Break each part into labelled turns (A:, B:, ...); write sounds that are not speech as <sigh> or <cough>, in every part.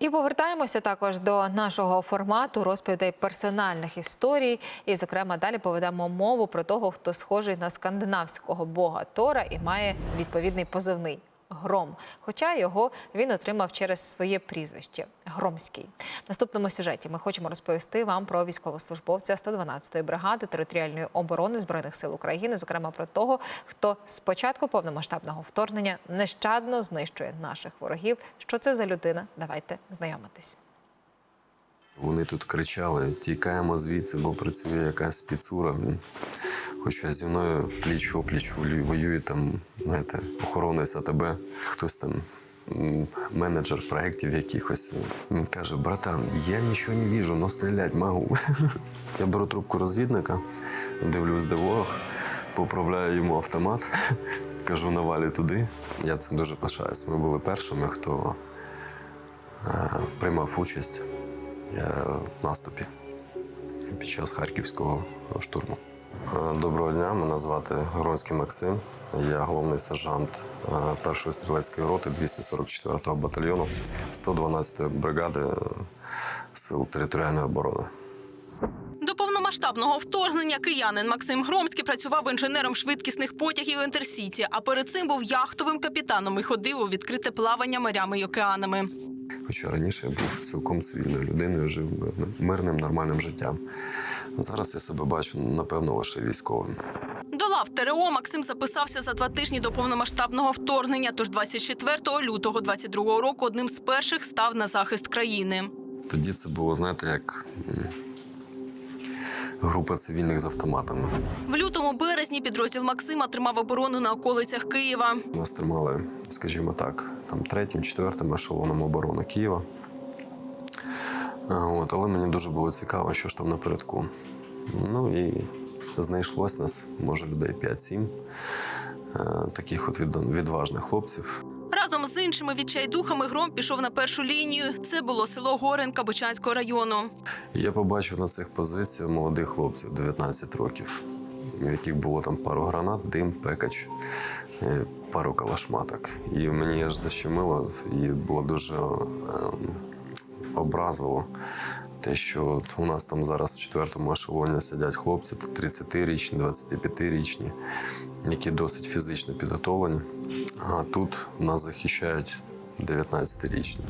A: І повертаємося також до нашого формату розповідей персональних історій. І, зокрема, далі поведемо мову про того, хто схожий на скандинавського бога Тора і має відповідний позивний. Гром, хоча його він отримав через своє прізвище Громський. В наступному сюжеті ми хочемо розповісти вам про військовослужбовця 112-ї бригади територіальної оборони збройних сил України, зокрема про того, хто з початку повномасштабного вторгнення нещадно знищує наших ворогів. Що це за людина? Давайте знайомитись.
B: Вони тут кричали: тікаємо звідси, бо працює якась спецура. Хоча зі мною пліч опліч воює там, знаєте, охорона САТБ, хтось там. Менеджер проєктів якихось він каже: братан, я нічого не віжу, но стріляти можу. <laughs> Я беру трубку розвідника, дивлюсь, де ворог, поправляю йому автомат, <laughs> кажу, навалі туди. Я цим дуже пишаюсь. Ми були першими, хто е, приймав участь е, в наступі під час харківського штурму. Е, Доброго дня, мене звати Гронський Максим. Я головний сержант е, першої стрілецької роти 244-го батальйону 112-ї бригади е, сил територіальної оборони.
C: До повномасштабного вторгнення киянин Максим Громський працював інженером швидкісних потягів Інтерсіті, а перед цим був яхтовим капітаном і ходив у відкрите плавання морями й океанами.
B: Хоча раніше я був цілком цивільною людиною, жив мирним- мирним, нормальним життям. Зараз я себе бачу, напевно, лише військовим.
C: Лав ТРО Максим записався за два тижні до повномасштабного вторгнення. Тож 24 лютого 22 року одним з перших став на захист країни.
B: Тоді це було, знаєте, як група цивільних з автоматами.
C: В лютому березні підрозділ Максима тримав оборону на околицях Києва.
B: Нас тримали, скажімо так, там третім, четвертим ешелоном оборони Києва. От, але мені дуже було цікаво, що ж там напередку. Ну і знайшлось нас, може, людей 5-7 е, таких от відважних хлопців.
C: Разом з іншими відчайдухами гром пішов на першу лінію. Це було село Горенка Бучанського району.
B: Я побачив на цих позиціях молодих хлопців 19 років, у яких було там пару гранат, дим, пекач, е, пару калашматок. І мені аж защемило, і було дуже ем, образливо. Те, що у нас там зараз в четвертому ешелоні сидять хлопці 30-річні, 25-річні, які досить фізично підготовлені. А тут нас захищають 19-річні.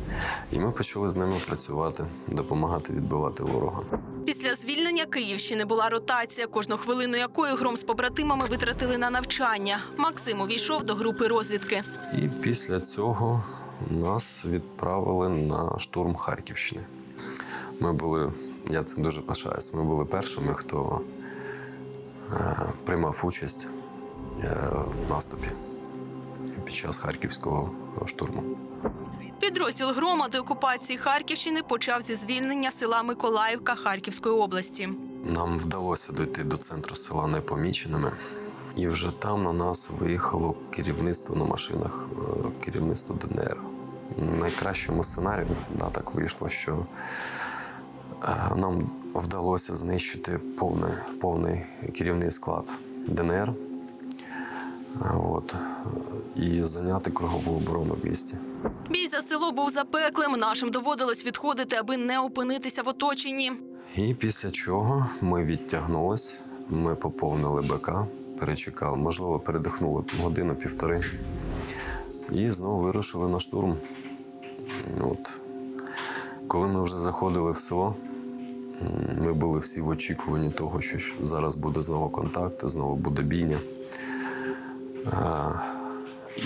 B: І ми почали з ними працювати, допомагати відбивати ворога.
C: Після звільнення Київщини була ротація, кожну хвилину якої гром з побратимами витратили на навчання. Максим увійшов до групи розвідки.
B: І після цього нас відправили на штурм Харківщини. Ми були, я цим дуже пишаюсь, ми були першими, хто е, приймав участь е, в наступі під час харківського штурму.
C: Підрозділ грома до окупації Харківщини почав зі звільнення села Миколаївка Харківської області.
B: Нам вдалося дойти до центру села непоміченими. І вже там на нас виїхало керівництво на машинах, е, керівництво ДНР. В найкращому сценарію да, так вийшло, що нам вдалося знищити повний, повний керівний склад ДНР. Е, От, е, і зайняти кругову оборону в місті.
C: Бій за село був запеклим. Нашим доводилось відходити, аби не опинитися в оточенні.
B: І після чого ми відтягнулись, ми поповнили БК, перечекали, можливо, передихнули годину-півтори. І знову вирушили на штурм. От. Коли ми вже заходили в село, ми були всі в очікуванні того, що зараз буде знову контакт, знову буде бійня.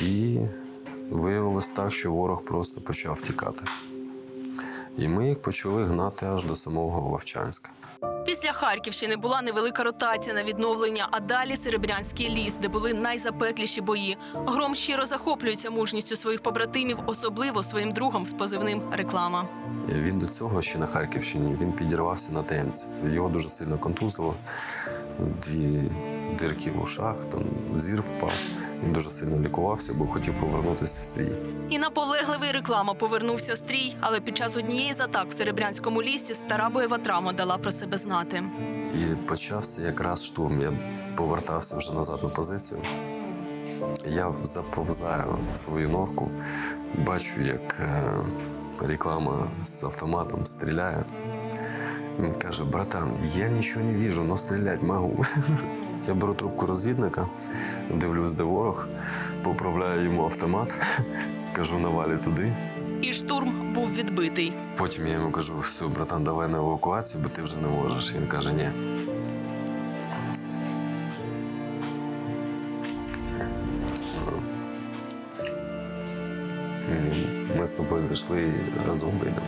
B: І виявилось так, що ворог просто почав тікати. І ми їх почали гнати аж до самого Вовчанська.
C: Харківщини була невелика ротація на відновлення, а далі Серебрянський ліс, де були найзапекліші бої. Гром щиро захоплюється мужністю своїх побратимів, особливо своїм другом з позивним реклама.
B: Він до цього ще на Харківщині він підірвався на темці. Його дуже сильно контузило. Дві дирки в ушах, там зір впав. Він дуже сильно лікувався, бо хотів повернутися в стрій.
C: І наполегливий реклама повернувся стрій, але під час однієї з атак в Серебрянському лісі стара бойова травма дала про себе знати.
B: І почався якраз штурм. Я повертався вже назад на позицію. Я заповзаю в свою норку, бачу, як е, реклама з автоматом стріляє. Він каже: братан, я нічого не вижу, но стрілять можу. <laughs> Я беру трубку розвідника, дивлюсь, де ворог, поправляю йому автомат, <laughs> кажу, навалі туди.
C: І штурм був відбитий.
B: Потім я йому кажу, все, братан, давай на евакуацію, бо ти вже не можеш. Він каже, ні. Ми з тобою зайшли і разом вийдемо.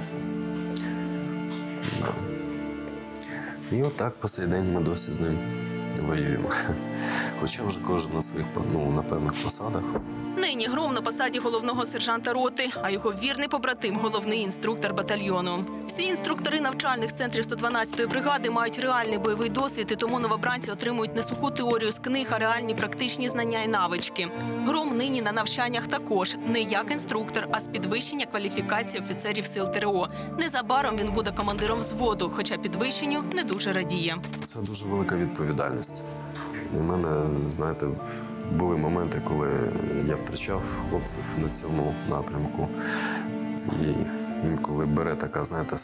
B: І отак по сей день ми досі з ним воюємо. <laughs> Хоча вже кожен на своїх ну, на певних посадах.
C: Нині гром на посаді головного сержанта роти, а його вірний побратим головний інструктор батальйону. Всі інструктори навчальних центрів 112-ї бригади мають реальний бойовий досвід, і тому новобранці отримують не суху теорію з книг, а реальні практичні знання і навички. Гром нині на навчаннях також не як інструктор, а з підвищення кваліфікації офіцерів сил ТРО. Незабаром він буде командиром взводу, хоча підвищенню не дуже радіє.
B: Це дуже велика відповідальність. В мене, знаєте, були моменти, коли я втрачав хлопців на цьому напрямку. І інколи бере така, знаєте,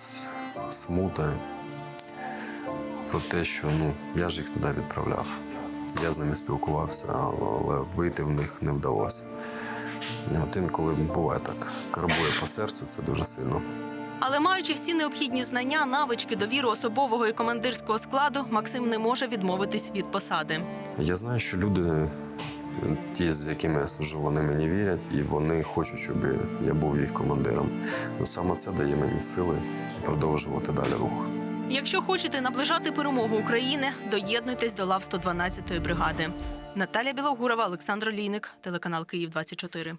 B: смута про те, що ну, я ж їх туди відправляв. Я з ними спілкувався, але вийти в них не вдалося. От інколи буває так, карбує по серцю, це дуже сильно.
C: Але маючи всі необхідні знання, навички, довіру особового і командирського складу, Максим не може відмовитись від посади.
B: Я знаю, що люди, ті, з якими я служу, вони мені вірять і вони хочуть, щоб я був їх командиром. Ну, Саме це дає мені сили продовжувати далі рух.
C: Якщо хочете наближати перемогу України, доєднуйтесь до лав 112-ї бригади. Наталя Білогурова, Олександр Лійник, телеканал Київ 24